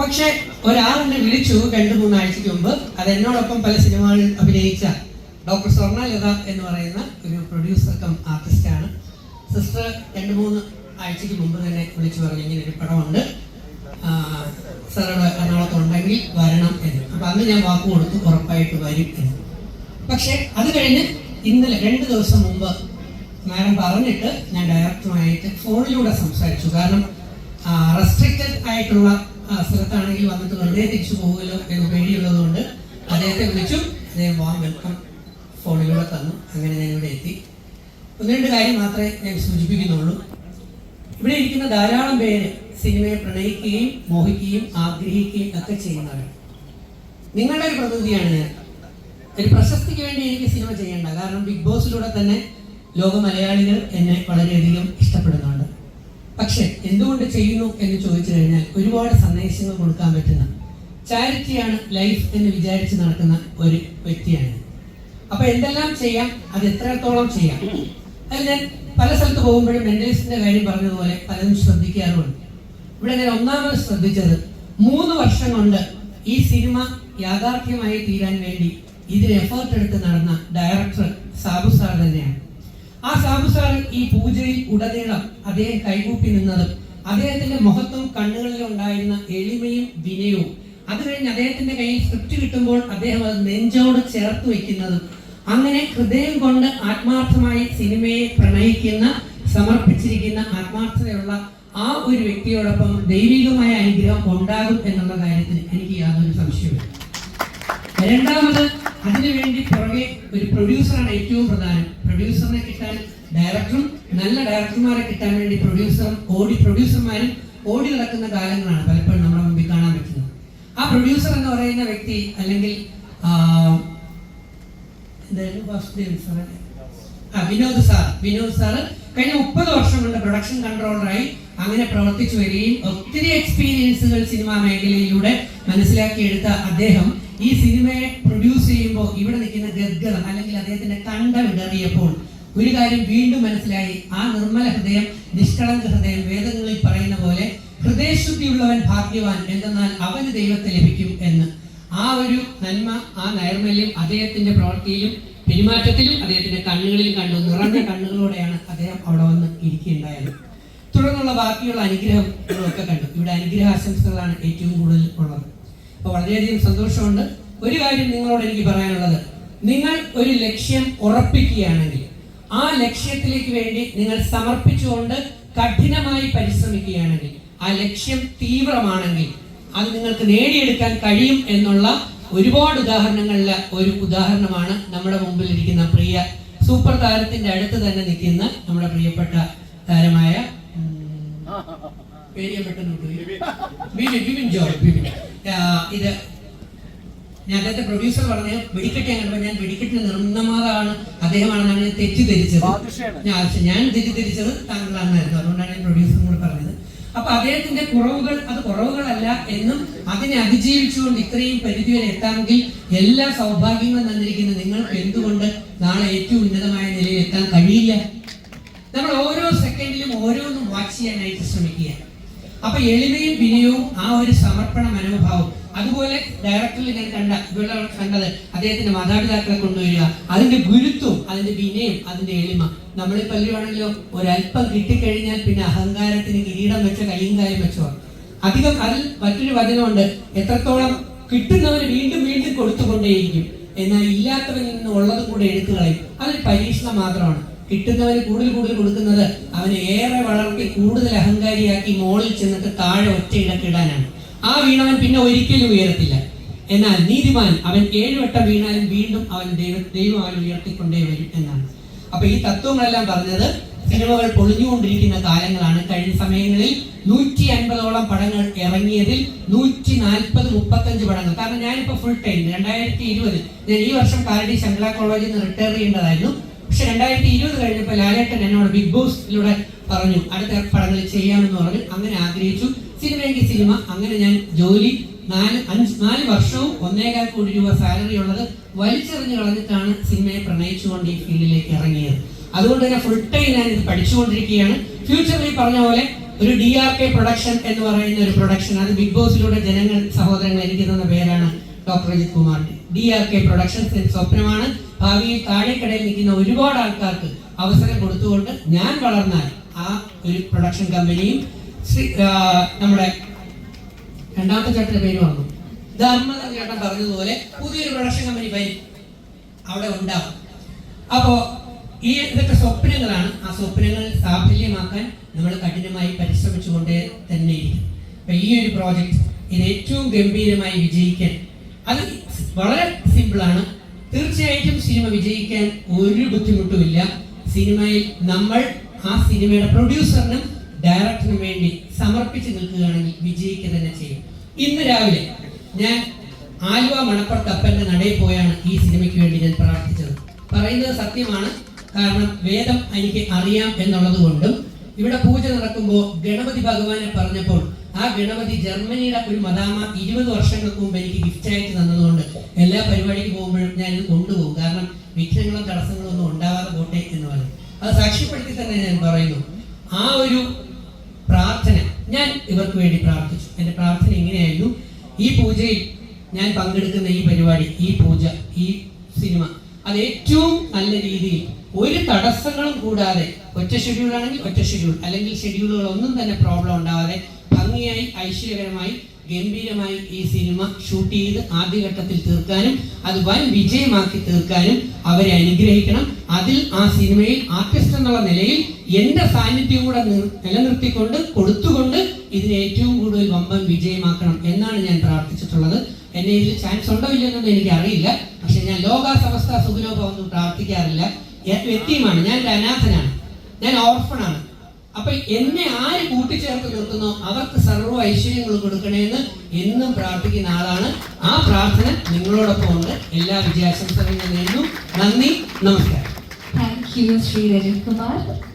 പക്ഷെ ഒരാളെന്നെ വിളിച്ചു രണ്ടു മൂന്നാഴ്ചക്ക് മുമ്പ്. അത് എന്നോടൊപ്പം പല സിനിമകളിൽ അഭിനയിച്ച ഡോക്ടർ സ്വർണലത എന്ന് പറയുന്ന ഒരു പ്രൊഡ്യൂസർ കം ആർട്ടിസ്റ്റാണ്. സിസ്റ്റർ രണ്ട് മൂന്ന് ആഴ്ചക്ക് മുമ്പ് തന്നെ വിളിച്ചു പറഞ്ഞു ഇങ്ങനെ ഒരു പടമുണ്ട്. സാറോട് എറണാകുളത്ത് ഉണ്ടെങ്കിൽ വരണം എന്ന്. അപ്പൊ അന്ന് ഞാൻ വാക്ക് കൊടുത്തു ഉറപ്പായിട്ട് വരും എന്ന്. പക്ഷെ അത് കഴിഞ്ഞ് ഇന്നലെ രണ്ട് ദിവസം മുമ്പ് മാഡം പറഞ്ഞിട്ട് ഞാൻ ഡയറക്ടറുമായിട്ട് ഫോണിലൂടെ സംസാരിച്ചു. കാരണം റെസ്ട്രിക്റ്റഡ് ആയിട്ടുള്ള ആ, സ്ഥലത്താണെങ്കിൽ വന്നിട്ട് വെറുതെ തിരിച്ചു പോകുമല്ലോ എന്ന് പേടിയുള്ളത് കൊണ്ട് അദ്ദേഹത്തെ വിളിച്ചു. അദ്ദേഹം വാം വെൽക്കം ഫോണിലൂടെ തന്നു. അങ്ങനെ ഞാൻ ഇവിടെ എത്തി. ഒന്ന് രണ്ട് കാര്യം മാത്രമേ ഞാൻ സൂചിപ്പിക്കുന്നുള്ളൂ. ഇവിടെ ഇരിക്കുന്ന ധാരാളം പേര് സിനിമയെ പ്രണയിക്കുകയും മോഹിക്കുകയും ആഗ്രഹിക്കുകയും ഒക്കെ ചെയ്യുന്നവരാണ്. നിങ്ങളുടെ ഒരു പ്രതിനിധിയാണ് ഞാൻ. ഒരു പ്രശസ്തിക്ക് വേണ്ടി എനിക്ക് സിനിമ ചെയ്യേണ്ട. കാരണം ബിഗ് ബോസിലൂടെ തന്നെ ലോക മലയാളികൾ എന്നെ വളരെയധികം ഇഷ്ടപ്പെടുന്നുണ്ട് പക്ഷെ എന്തുകൊണ്ട് ചെയ്യുന്നു എന്ന് ചോദിച്ചു കഴിഞ്ഞാൽ ഒരുപാട് സന്ദേശങ്ങൾ കൊടുക്കാൻ പറ്റുന്ന ചാരിറ്റിയാണ് ലൈഫ് എന്ന് വിചാരിച്ച് നടക്കുന്ന ഒരു വ്യക്തിയാണ്. അപ്പോൾ അപ്പൊ എന്തെല്ലാം ചെയ്യാം? അത് എത്രത്തോളം ചെയ്യാം? അത് ഞാൻ പല സ്ഥലത്ത് പോകുമ്പോഴും മെന്റലിസ്റ്റിന്റെ കാര്യം പറഞ്ഞതുപോലെ പലരും ശ്രദ്ധിക്കാറുണ്ട് ഇവിടെ ഞാൻ ഒന്നാമത് ശ്രദ്ധിച്ചത് മൂന്ന് വർഷം കൊണ്ട് ഈ സിനിമ യാഥാർത്ഥ്യമായി തീരാൻ വേണ്ടി ഇതിന് എഫേർട്ട് എടുത്ത് നടന്ന ഡയറക്ടർ സാബു സാർ തന്നെയാണ്. ആ സാബു ഈ പൂജയിൽ ഉടനീളം അദ്ദേഹം കൈകൂപ്പി നിന്നതും അദ്ദേഹത്തിന്റെ മുഖത്തും കണ്ണുകളിൽ ഉണ്ടായിരുന്ന എളിമയും വിനയവും. അത് കഴിഞ്ഞ് അദ്ദേഹത്തിന്റെ കയ്യിൽ സ്ക്രിപ്റ്റ് കിട്ടുമ്പോൾ അദ്ദേഹം അത് നെഞ്ചോട് ചേർത്ത് വെക്കുന്നതും അങ്ങനെ ഹൃദയം കൊണ്ട് ആത്മാർത്ഥമായി സിനിമയെ പ്രണയിക്കുന്ന സമർപ്പിച്ചിരിക്കുന്ന ആത്മാർത്ഥതയുള്ള ആ ഒരു വ്യക്തിയോടൊപ്പം ദൈവികമായ അനുഗ്രഹം ഉണ്ടാകും എന്നുള്ള കാര്യത്തിൽ എനിക്ക് യാതൊരു സംശയമില്ല രണ്ടാമത് അതിനുവേണ്ടി പുറകെ ഒരു പ്രൊഡ്യൂസറാണ് ഏറ്റവും പ്രധാനം. പ്രൊഡ്യൂസറിനെ കിട്ടാൻ ഡയറക്ടറും നല്ല ഡയറക്ടർമാരെ കിട്ടാൻ വേണ്ടി പ്രൊഡ്യൂസറും ഓടി പ്രൊഡ്യൂസർമാരും ഓടി നടക്കുന്ന കാലങ്ങളാണ് പലപ്പോഴും നമ്മുടെ മുമ്പിൽ കാണാൻ പറ്റുന്നത്. ആ പ്രൊഡ്യൂസർ എന്ന് പറയുന്ന വ്യക്തി അല്ലെങ്കിൽ വിനോദ് സാർ. വിനോദ് സാർ കഴിഞ്ഞ മുപ്പത് വർഷം കൊണ്ട് പ്രൊഡക്ഷൻ കൺട്രോളറായി അങ്ങനെ പ്രവർത്തിച്ചു വരികയും ഒത്തിരി എക്സ്പീരിയൻസുകൾ സിനിമാ മേഖലയിലൂടെ മനസ്സിലാക്കിയെടുത്ത അദ്ദേഹം ഈ സിനിമയെ പ്രൊഡ്യൂസ് ചെയ്യുമ്പോൾ ഇവിടെ നിൽക്കുന്ന ഗദ്ഗതം അല്ലെങ്കിൽ അദ്ദേഹത്തിന്റെ കണ്ടം ഇടറിയപ്പോൾ ഒരു കാര്യം വീണ്ടും മനസ്സിലായി. ആ നിർമ്മല ഹൃദയം നിഷ്കളങ്ക ഹൃദയം വേദങ്ങളിൽ പറയുന്ന പോലെ ഹൃദയശുദ്ധിയുള്ളവൻ ഭാഗ്യവാൻ എന്തെന്നാൽ അവന് ദൈവത്തെ ലഭിക്കും എന്ന്. ആ ഒരു നന്മ ആ നൈർമല്യം അദ്ദേഹത്തിന്റെ പ്രവൃത്തിയിലും പെരുമാറ്റത്തിലും അദ്ദേഹത്തിന്റെ കണ്ണുകളിൽ കണ്ടു. നിറഞ്ഞ കണ്ണുകളോടെയാണ് അദ്ദേഹം അവിടെ വന്ന് ഇരിക്കുകയുണ്ടായത്. തുടർന്നുള്ള ബാക്കിയുള്ള അനുഗ്രഹങ്ങളൊക്കെ കണ്ടു. ഇവിടെ അനുഗ്രഹ ആശംസകളാണ് ഏറ്റവും കൂടുതൽ ഉള്ളത്. അപ്പൊ വളരെയധികം സന്തോഷമുണ്ട്. ഒരു കാര്യം നിങ്ങളോട് എനിക്ക് പറയാനുള്ളത്. നിങ്ങൾ ഒരു ലക്ഷ്യം ഉറപ്പിക്കുകയാണെങ്കിൽ ആ ലക്ഷ്യത്തിലേക്ക് വേണ്ടി നിങ്ങൾ സമർപ്പിച്ചുകൊണ്ട് കഠിനമായി പരിശ്രമിക്കുകയാണെങ്കിൽ ആ ലക്ഷ്യം തീവ്രമാണെങ്കിൽ അത് നിങ്ങൾക്ക് നേടിയെടുക്കാൻ കഴിയും എന്നുള്ള ഒരുപാട് ഉദാഹരണങ്ങളിലെ ഒരു ഉദാഹരണമാണ് നമ്മുടെ മുമ്പിൽ ഇരിക്കുന്ന പ്രിയ സൂപ്പർ താരത്തിന്റെ അടുത്ത് തന്നെ നിൽക്കുന്ന നമ്മുടെ പ്രിയപ്പെട്ട താരമായ പേര് ഞാൻ പെട്ടെന്ന് വിട്ടുപോയി. ബിബിൻ ബിബിൻ ഇത് ഞാൻ അദ്ദേഹത്തെ പ്രൊഡ്യൂസർ പറഞ്ഞ് വെടിക്കെട്ട് ഞാൻ കണ്ടപ്പോൾ ഞാൻ വെടിക്കെട്ടിന് നിർമ്മമാതാണ് അദ്ദേഹമാണെന്നാണ് ഞാൻ തെറ്റിദ്ധരിച്ചത്. ഞാൻ തെറ്റിദ്ധരിച്ചത് താങ്കളാണെന്നായിരുന്നു. അതുകൊണ്ടാണ് ഞാൻ പ്രൊഡ്യൂസറും കൂടെ പറഞ്ഞത്. അപ്പൊ അദ്ദേഹത്തിന്റെ കുറവുകൾ അത് കുറവുകളല്ല എന്നും അതിനെ അതിജീവിച്ചുകൊണ്ട് ഇത്രയും പരിധി വരെ എത്താമെങ്കിൽ എല്ലാ സൗഭാഗ്യങ്ങളും തന്നിരിക്കുന്ന നിങ്ങൾക്ക് എന്തുകൊണ്ട് നാളെ ഏറ്റവും ഉന്നതമായ നിലയിൽ എത്താൻ കഴിയില്ല? നമ്മൾ ഓരോ സെക്കൻഡിലും ഓരോന്നും വാച്ച് ചെയ്യാനായിട്ട് ശ്രമിക്കുക അപ്പൊ എളിമയും വിനയവും ആ ഒരു സമർപ്പണ മനോഭാവം അതുപോലെ ഡയറക്ടറിൽ ഞാൻ കണ്ട ഇവിടെ കണ്ടത് അദ്ദേഹത്തിന്റെ മാതാപിതാക്കളെ കൊണ്ടുവരിക. അതിന്റെ ഗുരുത്വം അതിന്റെ വിനയം അതിന്റെ എളിമ. നമ്മളെ പല്ലുവാണെങ്കിലോ ഒരല്പം കിട്ടിക്കഴിഞ്ഞാൽ പിന്നെ അഹങ്കാരത്തിന് കിരീടം വെച്ച കയ്യും കാര്യം വെച്ചോ അധികം അതിൽ മറ്റൊരു വചനമുണ്ട് എത്രത്തോളം കിട്ടുന്നവന് വീണ്ടും വീണ്ടും കൊടുത്തുകൊണ്ടേയിരിക്കും. എന്നാൽ ഇല്ലാത്തവനിൽ നിന്ന് ഉള്ളതും കൂടെ എടുത്തു കളയും അതൊരു പരീക്ഷണം മാത്രമാണ്. കിട്ടുന്നവന് കൂടുതൽ കൂടുതൽ കൊടുക്കുന്നത് അവനെ ഏറെ വളർത്തി കൂടുതൽ അഹങ്കാരിയാക്കി മോളിൽ ചെന്നിട്ട് താഴെ ഒറ്റ ഇടക്കിടാനാണ് ആ വീണവൻ പിന്നെ ഒരിക്കലും ഉയരത്തില്ല. എന്നാൽ നീതിമാൻ അവൻ ഏഴുവട്ടം വീണാലും വീണ്ടും അവൻ ദൈവ ദൈവം അവൻ ഉയർത്തിക്കൊണ്ടേ വരും എന്നാണ്. അപ്പൊ ഈ തത്വങ്ങളെല്ലാം പറഞ്ഞത് സിനിമകൾ പൊളിഞ്ഞുകൊണ്ടിരിക്കുന്ന കാലങ്ങളാണ്. കഴിഞ്ഞ സമയങ്ങളിൽ നൂറ്റി അൻപതോളം പടങ്ങൾ ഇറങ്ങിയതിൽ നൂറ്റി നാൽപ്പത് മുപ്പത്തഞ്ച് പടങ്ങൾ. കാരണം ഞാനിപ്പോ ഫുൾ ടൈം രണ്ടായിരത്തി ഇരുപതിൽ ഞാൻ ഈ വർഷം കാലടി ശങ്കര കോളേജിൽ നിന്ന് റിട്ടയർ ചെയ്യേണ്ടതായിരുന്നു. പക്ഷെ രണ്ടായിരത്തി ഇരുപത് കഴിഞ്ഞപ്പോൾ ലാലേട്ടൻ എന്നോട് ബിഗ് ബോസിലൂടെ പറഞ്ഞു അടുത്ത പടങ്ങൾ ചെയ്യാമെന്ന് പറഞ്ഞു അങ്ങനെ ആഗ്രഹിച്ചു. സിനിമയെങ്കിൽ സിനിമ അങ്ങനെ ഞാൻ ജോലി. നാല് അഞ്ച് നാല് വർഷവും ഒന്നേകാൽ കോടി രൂപ സാലറി ഉള്ളത് വലിച്ചെറിഞ്ഞു കളഞ്ഞിട്ടാണ് സിനിമയെ പ്രണയിച്ചുകൊണ്ട് ഈ ഫീൽഡിലേക്ക് ഇറങ്ങിയത്. അതുകൊണ്ട് തന്നെ ഫുൾ ടൈം ഞാൻ ഇത് പഠിച്ചുകൊണ്ടിരിക്കുകയാണ് ഫ്യൂച്ചറിൽ പറഞ്ഞ പോലെ ഒരു ഡി ആർ കെ പ്രൊഡക്ഷൻ എന്ന് പറയുന്ന ഒരു പ്രൊഡക്ഷൻ അത് ബിഗ് ബോസിലൂടെ ജനങ്ങൾ സഹോദരങ്ങൾ എനിക്ക് തന്ന പേരാണ് doctor Ajith Kumar. D R K productions സ്വപ്നമാണ്. ഭാവിയിൽ താഴെക്കടയിൽ നിൽക്കുന്ന ഒരുപാട് ആൾക്കാർക്ക് അവസരം കൊടുത്തുകൊണ്ട് ഞാൻ വളർന്നാൽ ആ ഒരു പ്രൊഡക്ഷൻ കമ്പനിയും നമ്മുടെ രണ്ടാമത്തെ ചേട്ടന്റെ പേര് വന്നു ധർമ്മ ചേട്ടൻ പറഞ്ഞതുപോലെ പുതിയൊരു പ്രൊഡക്ഷൻ കമ്പനി വരും. അവിടെ ഉണ്ടാവും. അപ്പോ ഈ ഇതൊക്കെ സ്വപ്നങ്ങളാണ്. ആ സ്വപ്നങ്ങൾ സാഫല്യമാക്കാൻ നമ്മൾ കഠിനമായി പരിശ്രമിച്ചുകൊണ്ടേ തന്നെ ഇരിക്കും. അപ്പൊ ഈ ഒരു പ്രോജക്റ്റ് ഇത് ഏറ്റവും ഗംഭീരമായി വിജയിക്കാൻ അത് വളരെ സിമ്പിളാണ് തീർച്ചയായിട്ടും സിനിമ വിജയിക്കാൻ ഒരു ബുദ്ധിമുട്ടുമില്ല. സിനിമയിൽ നമ്മൾ ആ സിനിമയുടെ പ്രൊഡ്യൂസറിനും ഡയറക്ടറിനും വേണ്ടി സമർപ്പിച്ച് നിൽക്കുകയാണെങ്കിൽ വിജയിക്കുക തന്നെ ചെയ്യും. ഇന്ന് രാവിലെ ഞാൻ ആലുവ മണപ്പുറത്ത് അപ്പന്റെ നടയിൽ പോയാണ് ഈ സിനിമയ്ക്ക് വേണ്ടി ഞാൻ പ്രാർത്ഥിച്ചത്. പറയുന്നത് സത്യമാണ്. കാരണം വേദം എനിക്ക് അറിയാം എന്നുള്ളത് കൊണ്ടും ഇവിടെ പൂജ നടക്കുമ്പോൾ ഗണപതി ഭഗവാനെ പറഞ്ഞപ്പോൾ ആ ഗണപതി ജർമ്മനിയുടെ ഒരു മദാമ ഇരുപത് വർഷങ്ങൾക്ക് മുമ്പ് എനിക്ക് ഗിഫ്റ്റ് അയച്ചു തന്നതുകൊണ്ട് എല്ലാ പരിപാടിക്ക് പോകുമ്പോഴും ഞാൻ ഇത് കൊണ്ടുപോകും. കാരണം വിഘ്നങ്ങളും തടസ്സങ്ങളും ഒന്നും ഉണ്ടാവാതെ പോട്ടെ എന്ന് പറയും അത് സാക്ഷ്യപ്പെടുത്തി തന്നെ ഞാൻ പറയുന്നു. ആ ഒരു പ്രാർത്ഥന ഞാൻ ഇവർക്ക് വേണ്ടി പ്രാർത്ഥിച്ചു. എന്റെ പ്രാർത്ഥന എങ്ങനെയായിരുന്നു ഈ പൂജയിൽ ഞാൻ പങ്കെടുക്കുന്ന ഈ പരിപാടി ഈ പൂജ ഈ സിനിമ അത് ഏറ്റവും നല്ല രീതിയിൽ ഒരു തടസ്സങ്ങളും കൂടാതെ ഒറ്റ ഷെഡ്യൂൾ ആണെങ്കിൽ ഒറ്റ ഷെഡ്യൂൾ അല്ലെങ്കിൽ ഷെഡ്യൂളുകൾ ഒന്നും തന്നെ പ്രോബ്ലം ഉണ്ടാവാതെ ഭംഗിയായി ഐശ്വര്യകരമായി ഗംഭീരമായി ഈ സിനിമ ഷൂട്ട് ചെയ്ത് ആദ്യഘട്ടത്തിൽ തീർക്കാനും അത് വൻ വിജയമാക്കി തീർക്കാനും അവരെ അനുഗ്രഹിക്കണം. അതിൽ ആ സിനിമയിൽ ആർട്ടിസ്റ്റ് എന്നുള്ള നിലയിൽ എന്റെ സാന്നിധ്യം കൂടെ നിർ- നിലനിർത്തിക്കൊണ്ട് കൊടുത്തുകൊണ്ട് ഇതിനെ ഏറ്റവും കൂടുതൽ വമ്പൻ വിജയമാക്കണം എന്നാണ് ഞാൻ പ്രാർത്ഥിച്ചിട്ടുള്ളത്. എന്നെ ഇതിൽ ചാൻസ് ഉണ്ടോ ഇല്ലയോ എന്നൊന്നും എനിക്ക് അറിയില്ല പക്ഷെ ഞാൻ ലോക സമസ്ത സുഖലോഭമൊന്നും പ്രാർത്ഥിക്കാറില്ല. എ- വ്യക്തിയുമാണ്. ഞാൻ ഒരു അനാഥനാണ്. ഞാൻ ഓർഫണാണ് അപ്പൊ എന്നെ ആര് കൂട്ടിച്ചേർത്ത് നിർത്തുന്നോ? അവർക്ക് സർവ ഐശ്വര്യങ്ങൾ കൊടുക്കണേന്ന് എന്നും പ്രാർത്ഥിക്കുന്ന ആളാണ്. ആ പ്രാർത്ഥന നിങ്ങളോടൊപ്പം ഉണ്ട്. എല്ലാ വിജയാശംസകളും നേരുന്നു. നന്ദി. നമസ്കാരം. Sri Rajat Kumar.